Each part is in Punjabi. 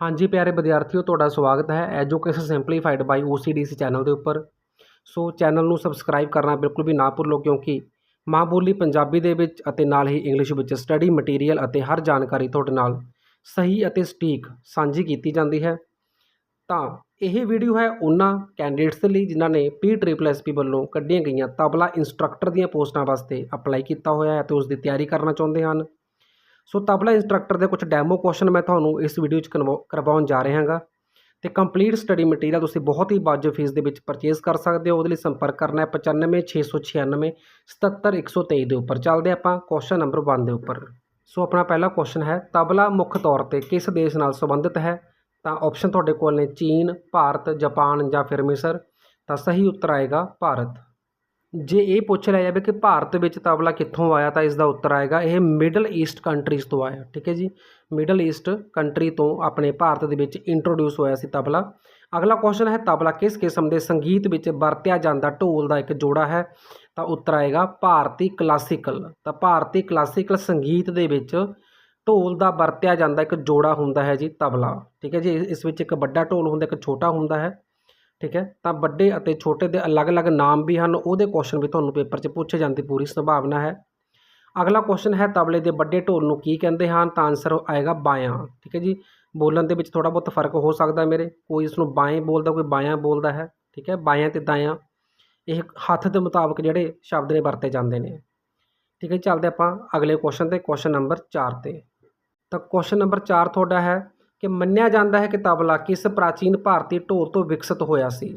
ਹਾਂਜੀ ਪਿਆਰੇ ਵਿਦਿਆਰਥੀਓ, ਤੁਹਾਡਾ ਸਵਾਗਤ ਹੈ education simplified by OCDC channel ਦੇ ਉੱਪਰ। ਸੋ ਚੈਨਲ ਨੂੰ ਸਬਸਕ੍ਰਾਈਬ ਕਰਨਾ ਬਿਲਕੁਲ ਵੀ ਨਾ ਭੁੱਲੋ ਕਿਉਂਕਿ ਮਾਂ ਬੋਲੀ ਪੰਜਾਬੀ ਦੇ ਵਿੱਚ ਅਤੇ ਨਾਲ ਹੀ ਇੰਗਲਿਸ਼ ਵਿੱਚ ਸਟੱਡੀ ਮਟੀਰੀਅਲ ਅਤੇ ਹਰ ਜਾਣਕਾਰੀ ਤੁਹਾਡੇ ਨਾਲ ਸਹੀ ਅਤੇ ਸਟੀਕ ਸਾਂਝੀ ਕੀਤੀ ਜਾਂਦੀ ਹੈ। ਤਾਂ ਇਹ ਵੀਡੀਓ ਹੈ ਉਹਨਾਂ ਕੈਂਡੀਡੇਟਸ ਦੇ ਲਈ ਜਿਨ੍ਹਾਂ ਨੇ ਪੀ ਟ੍ਰਿਪਲ ਐਸਪੀ ਵੱਲੋਂ ਕੱਢੀਆਂ ਗਈਆਂ ਤਬਲਾ ਇੰਸਟ੍ਰਕਟਰ ਦੀਆਂ ਪੋਸਟਾਂ ਵਾਸਤੇ ਅਪਲਾਈ ਕੀਤਾ ਹੋਇਆ ਹੈ ਅਤੇ ਉਸ ਦੀ ਤਿਆਰੀ ਕਰਨਾ ਚਾਹੁੰਦੇ ਹਨ। ਸੋ ਤਬਲਾ ਇੰਸਟ੍ਰਕਟਰ ਦੇ ਕੁਝ ਡੈਮੋ ਕੁਐਸਚਨ ਮੈਂ ਤੁਹਾਨੂੰ ਇਸ ਵੀਡੀਓ 'ਚ ਕਰਵਾਉ- ਕਰਵਾਉਣ ਜਾ ਰਿਹਾ ਹਾਂਗਾ। ਤੇ ਕੰਪਲੀਟ ਸਟੱਡੀ ਮਟੀਰੀਅਲ ਤੁਸੀਂ ਬਹੁਤ ਹੀ ਵਾਜਬ ਫੀਸ ਦੇ ਵਿੱਚ ਪਰਚੇਸ ਕਰ ਸਕਦੇ ਹੋ। ਉਹਦੇ ਲਈ ਸੰਪਰਕ ਕਰਨਾ ਹੈ 95696 77123 ਦੇ ਉੱਪਰ। ਚੱਲਦੇ ਆਪਾਂ ਕੁਐਸਚਨ ਨੰਬਰ 1 ਦੇ ਉੱਪਰ। ਸੋ ਆਪਣਾ ਪਹਿਲਾ ਕੁਐਸਚਨ ਹੈ, ਤਬਲਾ ਮੁੱਖ ਤੌਰ ਤੇ ਕਿਸ ਦੇਸ਼ ਨਾਲ ਸੰਬੰਧਿਤ ਹੈ? ਤਾਂ ਆਪਸ਼ਨ ਤੁਹਾਡੇ ਕੋਲ ਨੇ ਚੀਨ, ਭਾਰਤ, ਜਾਪਾਨ ਜਾਂ ਫਿਰ ਮਿਸਰ। ਤਾਂ ਸਹੀ ਉੱਤਰ ਆਏਗਾ ਭਾਰਤ। ਜੇ ਇਹ ਪੁੱਛ ਲਿਆ ਜਾਵੇ ਕਿ ਭਾਰਤ ਵਿੱਚ ਤਬਲਾ ਕਿੱਥੋਂ ਆਇਆ ਤਾਂ ਇਸ ਦਾ ਉੱਤਰ ਆਏਗਾ, ਇਹ ਮਿਡਲ ਈਸਟ ਕੰਟਰੀਜ਼ ਤੋਂ ਆਇਆ, ਠੀਕ ਹੈ ਜੀ? ਮਿਡਲ ਈਸਟ ਕੰਟਰੀ ਤੋਂ ਆਪਣੇ ਭਾਰਤ ਦੇ ਵਿੱਚ ਇੰਟਰੋਡਿਊਸ ਹੋਇਆ ਸੀ ਤਬਲਾ। ਅਗਲਾ ਕੁਐਸਚਨ ਹੈ, ਤਬਲਾ ਕਿਸ ਕਿਸਮ ਦੇ ਸੰਗੀਤ ਵਿੱਚ ਵਰਤਿਆ ਜਾਂਦਾ? ਢੋਲ ਦਾ ਇੱਕ ਜੋੜਾ ਹੈ, ਤਾਂ ਉੱਤਰ ਆਏਗਾ ਭਾਰਤੀ ਕਲਾਸੀਕਲ ਤਾਂ ਭਾਰਤੀ ਕਲਾਸੀਕਲ ਸੰਗੀਤ ਦੇ ਵਿੱਚ ਢੋਲ ਦਾ ਵਰਤਿਆ ਜਾਂਦਾ ਇੱਕ ਜੋੜਾ ਹੁੰਦਾ ਹੈ ਜੀ ਤਬਲਾ, ਠੀਕ ਹੈ ਜੀ? ਇਸ- ਇਸ ਵਿੱਚ ਇੱਕ ਵੱਡਾ ਢੋਲ ਹੁੰਦਾ, ਇੱਕ ਛੋਟਾ ਹੁੰਦਾ ਹੈ। ਠੀਕ ਹੈ? ਤਾਂ ਵੱਡੇ ਅਤੇ ਛੋਟੇ ਦੇ ਅਲੱਗ-ਅਲੱਗ ਨਾਮ ਵੀ ਹਨ ਉਹਦੇ ਕੁਐਸਚਨ ਵੀ ਤੁਹਾਨੂੰ ਪੇਪਰ 'ਚ ਪੁੱਛੇ ਜਾਣ ਦੀ ਪੂਰੀ ਸੰਭਾਵਨਾ ਹੈ। ਅਗਲਾ ਕੁਐਸਚਨ ਹੈ ਤਬਲੇ ਦੇ ਵੱਡੇ ਢੋਲ ਨੂੰ ਕੀ ਕਹਿੰਦੇ ਹਨ? ਤਾਂ ਆਨਸਰ ਆਏਗਾ ਬਾਇਆ ਠੀਕ ਹੈ ਜੀ? ਬੋਲਣ ਦੇ ਵਿੱਚ ਥੋੜਾ ਬਹੁਤ ਫ਼ਰਕ ਹੋ ਸਕਦਾ ਮੇਰੇ। ਕੋਈ ਇਸ ਨੂੰ ਬਾएं ਬੋਲਦਾ ਕੋਈ ਬਾਇਆ ਬੋਲਦਾ ਹੈ। ਠੀਕ ਹੈ? ਬਾਇਆ ਤੇ ਦਾਇਆ ਇਹ ਹੱਥ ਦੇ ਮੁਤਾਬਕ ਜਿਹੜੇ ਸ਼ਬਦ ਨੇ ਵਰਤੇ ਜਾਂਦੇ ਨੇ। ਠੀਕ ਹੈ ਜੀ, ਚੱਲਦੇ ਆਪਾਂ ਅਗਲੇ ਕੁਐਸਚਨ ਤੇ ਕੁਐਸਚਨ ਨੰਬਰ 4 ਤੇ। ਤਾਂ ਕੁਐਸਚਨ ਨੰਬਰ 4 ਤੁਹਾਡਾ ਹੈ ਕਿ ਮੰਨਿਆ ਜਾਂਦਾ ਹੈ ਕਿ ਤਬਲਾ ਕਿਸ ਪ੍ਰਾਚੀਨ ਭਾਰਤੀ ਢੋਲ ਤੋਂ ਵਿਕਸਿਤ ਹੋਇਆ ਸੀ।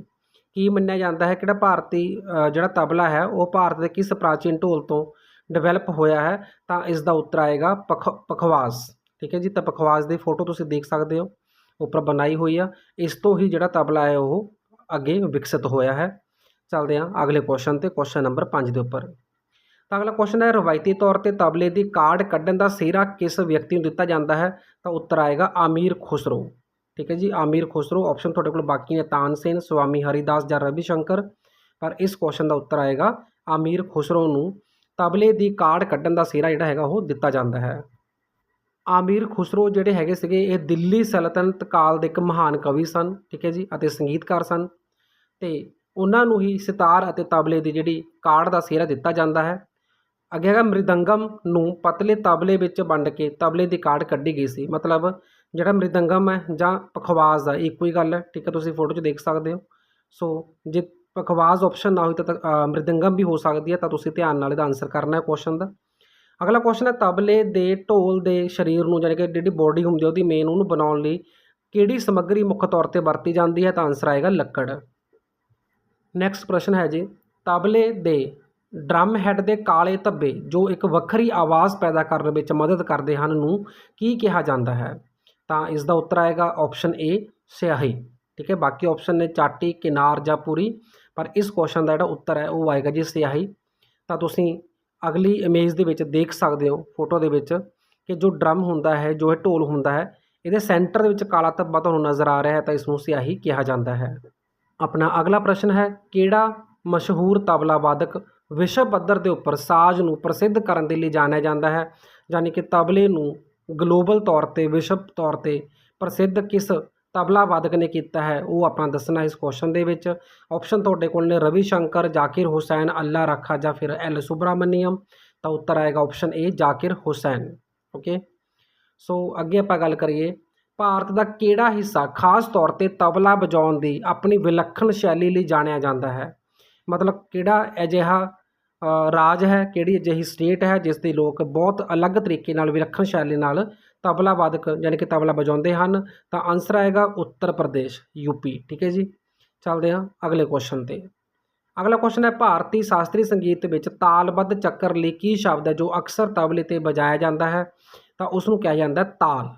ਕੀ ਮੰਨਿਆ ਜਾਂਦਾ ਹੈ ਕਿਹੜਾ ਭਾਰਤੀ ਜਿਹੜਾ ਤਬਲਾ ਹੈ, ਉਹ ਭਾਰਤ ਦੇ ਕਿਸ ਪ੍ਰਾਚੀਨ ਢੋਲ ਤੋਂ ਡਿਵੈਲਪ ਹੋਇਆ ਹੈ? ਤਾਂ ਇਸ ਦਾ ਉੱਤਰ ਆਏਗਾ ਪਖ ਪਖਵਾਸ ਠੀਕ ਹੈ ਜੀ, ਤਾਂ ਪਖਵਾਸ ਦੀ ਫੋਟੋ ਤੁਸੀਂ ਦੇਖ ਸਕਦੇ ਹੋ। ਉੱਪਰ ਬਣਾਈ ਹੋਈ ਆ। ਇਸ ਤੋਂ ਹੀ ਜਿਹੜਾ ਤਬਲਾ ਹੈ, ਉਹ ਅੱਗੇ ਵਿਕਸਿਤ ਹੋਇਆ ਹੈ। ਚੱਲਦੇ ਹਾਂ ਅਗਲੇ ਕੁਐਸਚਨ ਤੇ। ਕੁਐਸਚਨ ਨੰਬਰ 5 ਦੇ ਉੱਪਰ। ਤਾਂ ਅਗਲਾ ਕੁਐਸਚਨ ਹੈ, ਰਵਾਇਤੀ ਤੌਰ ਤੇ ਤਬਲੇ ਦੀ ਕਾਰਡ ਕੱਢਣ ਦਾ ਸਿਹਰਾ ਕਿਸ ਵਿਅਕਤੀ ਨੂੰ ਦਿੱਤਾ ਜਾਂਦਾ ਹੈ? ਤਾਂ ਉੱਤਰ ਆਏਗਾ ਆਮੀਰ ਖੁਸਰੋ। ਠੀਕ ਹੈ ਜੀ, ਆਮੀਰ ਖੁਸਰੋ ਆਪਸ਼ਨ ਤੁਹਾਡੇ ਕੋਲ ਬਾਕੀ ਨੇ ਤਾਨਸੇਨ ਸਵਾਮੀ ਹਰੀਦਾਸ ਜਾਂ ਰਵੀ ਸ਼ੰਕਰ। ਪਰ ਇਸ ਕੁਐਸਚਨ ਦਾ ਉੱਤਰ ਆਏਗਾ ਆਮੀਰ ਖੁਸਰੋ ਨੂੰ, ਤਬਲੇ ਦੀ ਕਾਰਡ ਕੱਢਣ ਦਾ ਸਿਹਰਾ ਜਿਹੜਾ ਹੈਗਾ ਉਹ ਦਿੱਤਾ ਜਾਂਦਾ ਹੈ। ਆਮੀਰ ਖੁਸਰੋ ਜਿਹੜੇ ਹੈਗੇ ਸੀਗੇ, ਇਹ ਦਿੱਲੀ ਸਲਤਨਤ ਕਾਲ ਦੇ ਇੱਕ ਮਹਾਨ ਕਵੀ ਸਨ, ਠੀਕ ਹੈ ਜੀ, ਅਤੇ ਸੰਗੀਤਕਾਰ ਸਨ। ਤੇ ਉਹਨਾਂ ਨੂੰ ਹੀ ਸਿਤਾਰ ਅਤੇ ਤਬਲੇ ਦੀ ਜਿਹੜੀ ਕਾਰਡ ਦਾ ਸਿਹਰਾ ਦਿੱਤਾ ਜਾਂਦਾ ਹੈ। ਅੱਗੇ ਹੈਗਾ ਮ੍ਰਿਦੰਗਮ ਨੂੰ ਪਤਲੇ ਤਬਲੇ ਵਿੱਚ ਵੰਡ ਕੇ ਤਬਲੇ ਦੀ ਕਾਢ ਕੱਢੀ ਗਈ ਸੀ। ਮਤਲਬ ਜਿਹੜਾ ਮ੍ਰਿਦੰਗਮ ਹੈ ਜਾਂ ਪਖਵਾਜ਼ ਆ, ਇੱਕੋ ਹੀ ਗੱਲ ਹੈ, ਠੀਕ ਹੈ, ਤੁਸੀਂ ਫੋਟੋ 'ਚ ਦੇਖ ਸਕਦੇ ਹੋ। ਸੋ ਜੇ ਪਖਵਾਜ਼ ਆਪਸ਼ਨ ਨਾ ਹੋਈ ਤਾਂ ਮ੍ਰਿਦੰਗਮ ਵੀ ਹੋ ਸਕਦੀ ਹੈ, ਤਾਂ ਤੁਸੀਂ ਧਿਆਨ ਨਾਲ ਇਹਦਾ ਆਨਸਰ ਕਰਨਾ ਹੈ ਕੁਐਸਚਨ ਦਾ। ਅਗਲਾ ਕੁਐਸਚਨ ਹੈ, ਤਬਲੇ ਦੇ ਢੋਲ ਦੇ ਸਰੀਰ ਨੂੰ ਯਾਨੀ ਕਿ ਜਿਹੜੀ ਬੋਡੀ ਹੁੰਦੀ ਉਹਦੀ ਮੇਨ ਉਹਨੂੰ ਬਣਾਉਣ ਲਈ ਕਿਹੜੀ ਸਮੱਗਰੀ ਮੁੱਖ ਤੌਰ ਤੇ ਵਰਤੀ ਜਾਂਦੀ ਹੈ ਤਾਂ ਆਨਸਰ ਆਏਗਾ ਲੱਕੜ। ਨੈਕਸਟ ਪ੍ਰਸ਼ਨ ਹੈ ਜੀ, ਤਬਲੇ ਦੇ ਡਰਮ ਹੈੱਡ ਦੇ ਕਾਲੇ ਧੱਬੇ, ਜੋ ਇੱਕ ਵੱਖਰੀ ਆਵਾਜ਼ ਪੈਦਾ ਕਰਨ ਵਿੱਚ ਮਦਦ ਕਰਦੇ ਹਨ, ਨੂੰ ਕੀ ਕਿਹਾ ਜਾਂਦਾ ਹੈ? ਤਾਂ ਇਸ ਦਾ ਉੱਤਰ ਆਏਗਾ ਆਪਸ਼ਨ ਏ ਸਿਆਹੀ। ਠੀਕ ਹੈ, ਬਾਕੀ ਆਪਸ਼ਨ ਨੇ ਚਾਟੀ, ਕਿਨਾਰ ਜਾਂ ਪੂਰੀ, ਪਰ ਇਸ ਕੁਐਸਚਨ ਦਾ ਜਿਹੜਾ ਉੱਤਰ ਹੈ, ਉਹ ਆਏਗਾ ਜੀ ਸਿਆਹੀ। ਤਾਂ ਤੁਸੀਂ ਅਗਲੀ ਇਮੇਜ ਦੇ ਵਿੱਚ ਦੇਖ ਸਕਦੇ ਹੋ ਫੋਟੋ ਦੇ ਵਿੱਚ, ਕਿ ਜੋ ਡਰਮ ਹੁੰਦਾ ਹੈ, ਜੋ ਇਹ ਢੋਲ ਹੁੰਦਾ ਹੈ, ਇਹਦੇ ਸੈਂਟਰ ਦੇ ਵਿੱਚ ਕਾਲਾ ਧੱਬਾ ਤੁਹਾਨੂੰ ਨਜ਼ਰ ਆ ਰਿਹਾ ਹੈ, ਤਾਂ ਇਸ ਨੂੰ ਸਿਆਹੀ ਕਿਹਾ ਜਾਂਦਾ ਹੈ। ਆਪਣਾ ਅਗਲਾ ਪ੍ਰਸ਼ਨ ਹੈ, ਕਿਹੜਾ ਮਸ਼ਹੂਰ ਤਬਲਾ ਵਾਦਕ ਵਿਸ਼ਵ ਪੱਧਰ ਦੇ ਉੱਪਰ ਸਾਜ਼ ਨੂੰ ਪ੍ਰਸਿੱਧ ਕਰਨ ਦੇ ਲਈ ਜਾਣਿਆ ਜਾਂਦਾ ਹੈ, ਯਾਨੀ ਕਿ ਤਬਲੇ ਨੂੰ ਗਲੋਬਲ ਤੌਰ ਤੇ, ਵਿਸ਼ਵ ਤੌਰ ਤੇ ਪ੍ਰਸਿੱਧ ਕਿਸ ਤਬਲਾ ਵਾਦਕ ਨੇ ਕੀਤਾ ਹੈ, ਉਹ ਆਪਾਂ ਦੱਸਣਾ ਇਸ ਕੁਐਸਚਨ ਦੇ ਵਿੱਚ। ਆਪਸ਼ਨ ਤੁਹਾਡੇ ਕੋਲ ਨੇ ਰਵੀ ਸ਼ੰਕਰ, ਜ਼ਾਕਿਰ ਹੁਸੈਨ, ਅੱਲਾ ਰੱਖਾ ਜਾਂ ਫਿਰ ਐਲ ਸੁਬਰਾਮਨੀਅਮ। ਤਾਂ ਉੱਤਰ ਆਏਗਾ option A Zakir Hussain. Okay so ਅੱਗੇ ਆਪਾਂ ਗੱਲ ਕਰੀਏ, ਭਾਰਤ ਦਾ ਕਿਹੜਾ ਹਿੱਸਾ ਖਾਸ ਤੌਰ ਤੇ ਤਬਲਾ ਵਜਾਉਣ ਦੀ ਆਪਣੀ ਵਿਲੱਖਣ ਸ਼ੈਲੀ ਲਈ ਜਾਣਿਆ ਜਾਂਦਾ ਹੈ? ਮਤਲਬ ਕਿਹੜਾ ਅਜਿਹਾ ਰਾਜ ਹੈ, ਕਿਹੜੀ ਅਜਿਹੀ ਸਟੇਟ ਹੈ ਜਿਸ ਦੇ ਲੋਕ ਬਹੁਤ ਅਲੱਗ ਤਰੀਕੇ ਨਾਲ ਵਿਲੱਖਣ ਸ਼ੈਲੀ ਨਾਲ ਤਬਲਾ ਵਾਦਕ ਯਾਨੀ ਕਿ ਤਬਲਾ ਵਜਾਉਂਦੇ ਹਨ। ਤਾਂ ਆਨਸਰ ਆਏਗਾ ਉੱਤਰ ਪ੍ਰਦੇਸ਼ ਯੂਪੀ ਠੀਕ ਹੈ ਜੀ? ਚੱਲਦੇ ਹਾਂ ਅਗਲੇ ਕੁਐਸਚਨ ਤੇ। ਅਗਲਾ ਕੁਐਸਚਨ ਹੈ, ਭਾਰਤੀ ਸ਼ਾਸਤਰੀ ਸੰਗੀਤ ਵਿੱਚ ਤਾਲਬੱਧ ਚੱਕਰ ਲਈ ਕੀ ਸ਼ਬਦ ਹੈ, ਜੋ ਅਕਸਰ ਤਬਲੇ ਤੇ ਵਜਾਇਆ ਜਾਂਦਾ ਹੈ? ਤਾਂ ਉਸ ਨੂੰ ਕਿਹਾ ਜਾਂਦਾ ਤਾਲ।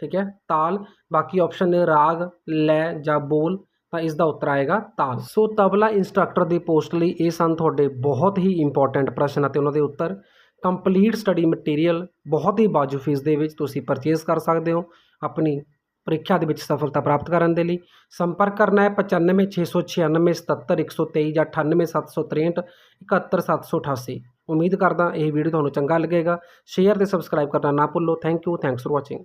ਠੀਕ ਹੈ? ਤਾਲ। ਬਾਕੀ ਆਪਸ਼ਨ ਨੇ ਰਾਗ, ਲੈ ਜਾਂ ਬੋਲ। ਤਾਂ ਇਸ ਦਾ ਉੱਤਰ ਆਏਗਾ ਤਾਲ। ਸੋ ਤਬਲਾ ਇੰਸਟ੍ਰਕਟਰ ਦੀ ਪੋਸਟ ਲਈ ਇਹ ਸਨ ਤੁਹਾਡੇ ਬਹੁਤ ਹੀ ਇੰਪੋਰਟੈਂਟ ਪ੍ਰਸ਼ਨ ਅਤੇ ਉਹਨਾਂ ਦੇ ਉੱਤਰ। ਕੰਪਲੀਟ ਸਟੱਡੀ ਮਟੀਰੀਅਲ ਬਹੁਤ ਹੀ ਬਾਜੂ ਫੀਸ ਦੇ ਵਿੱਚ ਤੁਸੀਂ ਪਰਚੇਸ ਕਰ ਸਕਦੇ ਹੋ ਆਪਣੀ ਪ੍ਰੀਖਿਆ ਦੇ ਵਿੱਚ ਸਫਲਤਾ ਪ੍ਰਾਪਤ ਕਰਨ ਦੇ ਲਈ। ਸੰਪਰਕ ਕਰਨਾ ਹੈ 9569677123 ਜਾਂ 98763 71788 ਉਮੀਦ ਕਰਦਾ ਇਹ ਵੀਡੀਓ ਤੁਹਾਨੂੰ ਚੰਗਾ ਲੱਗੇਗਾ। ਸ਼ੇਅਰ ਤੇ ਸਬਸਕ੍ਰਾਈਬ ਕਰਨਾ ਨਾ ਭੁੱਲੋ। Thank you thanks for watching